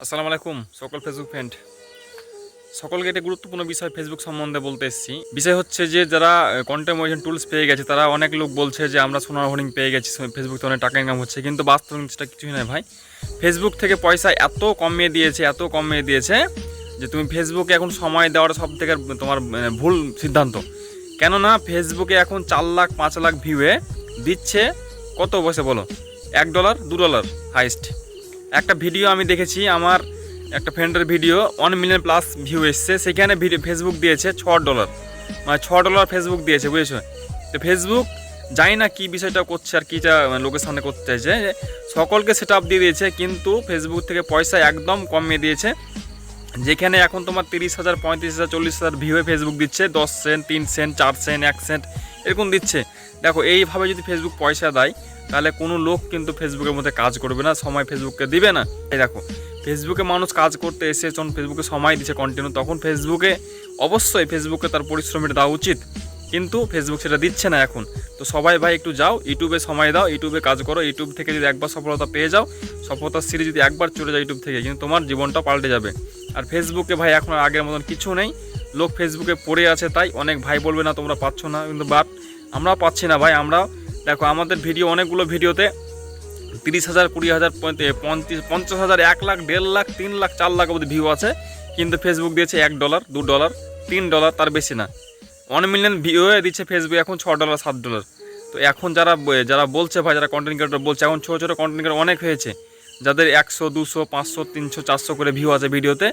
আসসালামু আলাইকুম সকল ফেসবুক ফ্রেন্ড সকলকে একটা গুরুত্বপূর্ণ বিষয় ফেসবুক সম্বন্ধে বলতে এসেছি। বিষয় হচ্ছে যে যারা কন্টেন্ট মনিটর টুলস পেয়ে গেছে তারা অনেক লোক বলছে যে আমরা সোনার হোর্ডিং পেয়ে গেছি ফেসবুক অনেক টাকা ইনকাম হচ্ছে কিন্তু বাস্তব সেটা কিছুই নয় ভাই। ফেসবুক থেকে পয়সা এত কমিয়ে দিয়েছে এত কমিয়ে দিয়েছে যে তুমি ফেসবুকে এখন সময় দেওয়ার সব থেকে তোমার মানে, ভুল সিদ্ধান্ত। কেননা ফেসবুকে এখন চার লাখ পাঁচ লাখ ভিউয়ে দিচ্ছে কত বসে বলো? এক ডলার দু ডলার হাইস্ট একটা ভিডিও আমি দেখেছি, আমার একটা ফ্রেন্ডের video one million plus view এসছে। সেখানে ভিডিও ফেসবুক দিয়েছে ছ ডলার মানে ছ ডলার ফেসবুক দিয়েছে, বুঝেছ? তো ফেসবুক জানি না কী বিষয়টা করছে আর কীটা মানে লোকের সামনে করতে চাইছে। সকলকে সেট আপ দিয়ে দিয়েছে, কিন্তু ফেসবুক থেকে পয়সা একদম কমিয়ে দিয়েছে। যেখানে এখন তোমার তিরিশ হাজার, পঁয়ত্রিশ হাজার, চল্লিশ হাজার ভিউয়ে ফেসবুক দিচ্ছে, দশ সেন্ট তিন সেন্ট চার সেন্ট এক সেন্ট এরকম দিচ্ছে। দেখো, এইভাবে যদি ফেসবুক পয়সা দেয় তাহলে কোনো লোক কিন্তু ফেসবুকের মধ্যে কাজ করবে না, সময় ফেসবুককে দিবে না। এই দেখো, ফেসবুকে মানুষ কাজ করতে এসে যখন ফেসবুকে সময় দিচ্ছে কন্টিনিউ তখন ফেসবুকে অবশ্যই ফেসবুকে তার পরিশ্রমটা দেওয়া উচিত। কিন্তু ফেসবুক সেটা দিচ্ছে না এখন। তো সবাই ভাই একটু যাও, ইউটিউবে সময় দাও, ইউটিউবে কাজ করো, ইউটিউব থেকে যদি একবার সফলতা পেয়ে যাও, সফলতার সিঁড়ি যদি একবার চলে যায় ইউটিউব থেকে, কিন্তু তোমার জীবনটা পাল্টে যাবে। আর ফেসবুকে ভাই এখন আগের মতন কিছু নেই। লোক ফেসবুকে পড়ে আছে তাই অনেক ভাই বলবে না, তোমরা পাচ্ছ না। কিন্তু বাট আমরাও পাচ্ছি না ভাই, আমরা দেখো, আমাদের ভিডিও, অনেকগুলো ভিডিওতে তিরিশ হাজার, কুড়ি হাজার, পঁয়ত্রিশ পঞ্চাশ হাজার, এক লাখ, দেড় লাখ, তিন লাখ, চার লাখ অবধি ভিউ আছে। কিন্তু ফেসবুক দিয়েছে এক ডলার দু ডলার তিন ডলার তার বেশি না। ওয়ান মিলিয়ন ভিউ দিচ্ছে ফেসবুক এখন ছ ডলার সাত ডলার তো এখন যারা যারা বলছে ভাই, যারা কন্টেন্ট ক্রিয়েটর বলছে, এখন ছোটো ছোটো কন্টেন্ট ক্রিয়েটর অনেক হয়েছে। যাদের একশো, দুশো, পাঁচশো, তিনশো, চারশো করে ভিউ আছে ভিডিওতে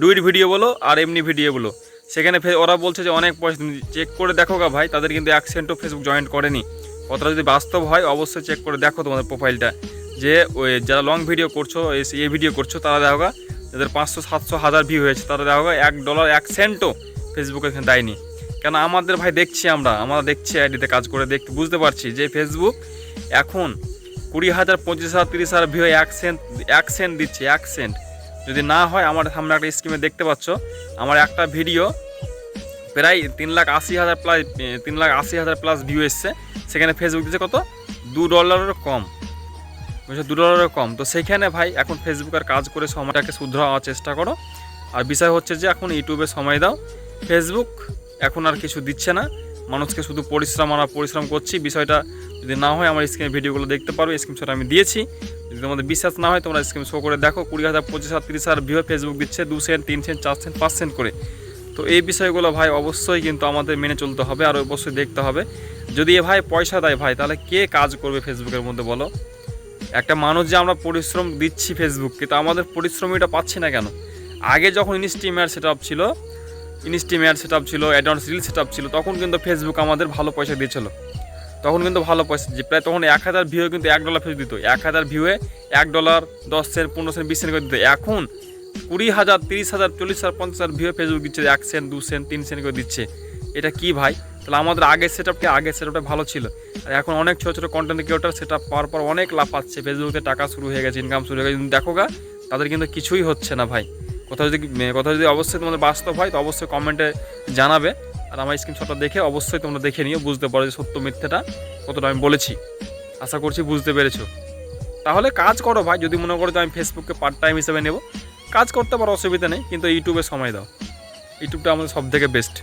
ডুইট ভিডিও বলো আর এমনি ভিডিও বলো। সেখানে ওরা বলছে যে অনেক পয়সা চেক করে দেখো গা ভাই, তাদের কিন্তু এক সেন্টও ফেসবুক জয়েন্ট করেনি। কথাটা যদি বাস্তব হয়, অবশ্যই চেক করে দেখো তোমাদের প্রোফাইলটা যে ওই যারা লং ভিডিও করছ, এই ভিডিও করছ, তারা দেখো যাদের পাঁচশো, সাতশো, হাজার ভিউ হয়েছে, তারা দেখো এক ডলার এক সেন্টও ফেসবুকে এখানে দেয়নি। কেন আমাদের ভাই দেখছি আমরা আমরা দেখছি আইডিতে কাজ করে, দেখতে বুঝতে পারছি যে ফেসবুক এখন কুড়ি হাজার, পঁচিশ হাজার, তিরিশ হাজার ভিউ এক সেন্ট এক সেন্ট দিচ্ছে, এক সেন্ট যদি না হয়, আমার সামনে একটা স্কিমে দেখতে পাচ্ছ, আমার একটা ভিডিও প্রায় তিন লাখ আশি হাজার প্লাস তিন লাখ আশি হাজার প্লাস ভিউ এসছে। সেখানে ফেসবুক দিচ্ছে কত? দু ডলারেরও কম। বুঝছ? দু ডলারেরও কম। তো সেইখানে ভাই, এখন ফেসবুক আর কাজ করে সময়টাকে শুধরাওয়ার চেষ্টা করো। আর বিষয় হচ্ছে যে, এখন ইউটিউবে সময় দাও। ফেসবুক এখন আর কিছু দিচ্ছে না। মানুষকে শুধু পরিশ্রম আমরা পরিশ্রম করছি। বিষয়টা যদি না হয়, আমার স্ক্রিনে ভিডিওগুলো দেখতে পারো। স্ক্রিনশট আমি দিয়েছি। যদি তোমাদের বিশ্বাস না হয়, তোমরা স্ক্রিন শো করে দেখো। কুড়ি হাজার, পঁচিশ হাজার, তিরিশ হাজার ভিউ ফেসবুক দিচ্ছে। দু সেন্ট তিন সেন্ট চার সেন্ট পাঁচ সেন্ট করে। তো এই বিষয়গুলো ভাই অবশ্যই কিন্তু আমাদের মেনে চলতে হবে আর অবশ্যই দেখতে হবে। যদি এ ভাই পয়সা দেয় ভাই, তাহলে কে কাজ করবে ফেসবুকের মধ্যে বলো? একটা মানুষ যে আমরা পরিশ্রম দিচ্ছি ফেসবুককে, তো আমাদের পরিশ্রমীটা পাচ্ছি না কেন? আগে যখন ইনস্টিমেয়ার সেট আপ ছিল ইনস্টিমেয়ার সেট আপ ছিল অ্যাডভান্স রিল সেট আপ ছিল, তখন কিন্তু ফেসবুক আমাদের ভালো পয়সা দিয়েছিল। তখন কিন্তু ভালো পয়সা যে প্রায় তখন এক হাজার ভিউ কিন্তু এক ডলার ফেস দিত। এক হাজার ভিউয়ে এক ডলার দশ সেন্ট পনেরো সেন্ট বিশ সেন্ট করে দিত। এখন কুড়ি হাজার, তিরিশ হাজার, চল্লিশ হাজার, পঞ্চাশ হাজার ভিউ ফেসবুক দিচ্ছে, এক সেন্ট দু সেন্ট তিন সেন্ট করে দিচ্ছে। এটা কি ভাই? তাহলে আমাদের আগের সেট আপকে আগের সেট আপটা ভালো ছিল। আর এখন অনেক ছোটো ছোটো কন্টেন্ট ক্রিয়েটার সেট আপ পাওয়ার পর অনেক লাভ পাচ্ছে ফেসবুকে টাকা শুরু হয়ে গেছে ইনকাম শুরু হয়ে গেছে। দেখো গা, তাদের কিন্তু কিছুই হচ্ছে না ভাই। কোথাও যদি কোথাও যদি অবশ্যই তোমাদের বাস্তব হয়, তো অবশ্যই কমেন্টে জানাবে। আর আমার স্ক্রিন স্ক্রিনশটটা দেখে অবশ্যই তোমরা দেখে নিও, বুঝতে পারো যে সত্য মিথ্যেটা কতটা আমি বলেছি। আশা করছি বুঝতে পেরেছ। তাহলে কাজ করো ভাই, যদি মনে করো যে আমি ফেসবুককে পার্ট টাইম হিসেবে নেব কাজ করতে পারো অসুবিধা নেই কিন্তু ইউটিউবে সময় দাও। ইউটিউবটা আমাদের সব থেকে বেস্ট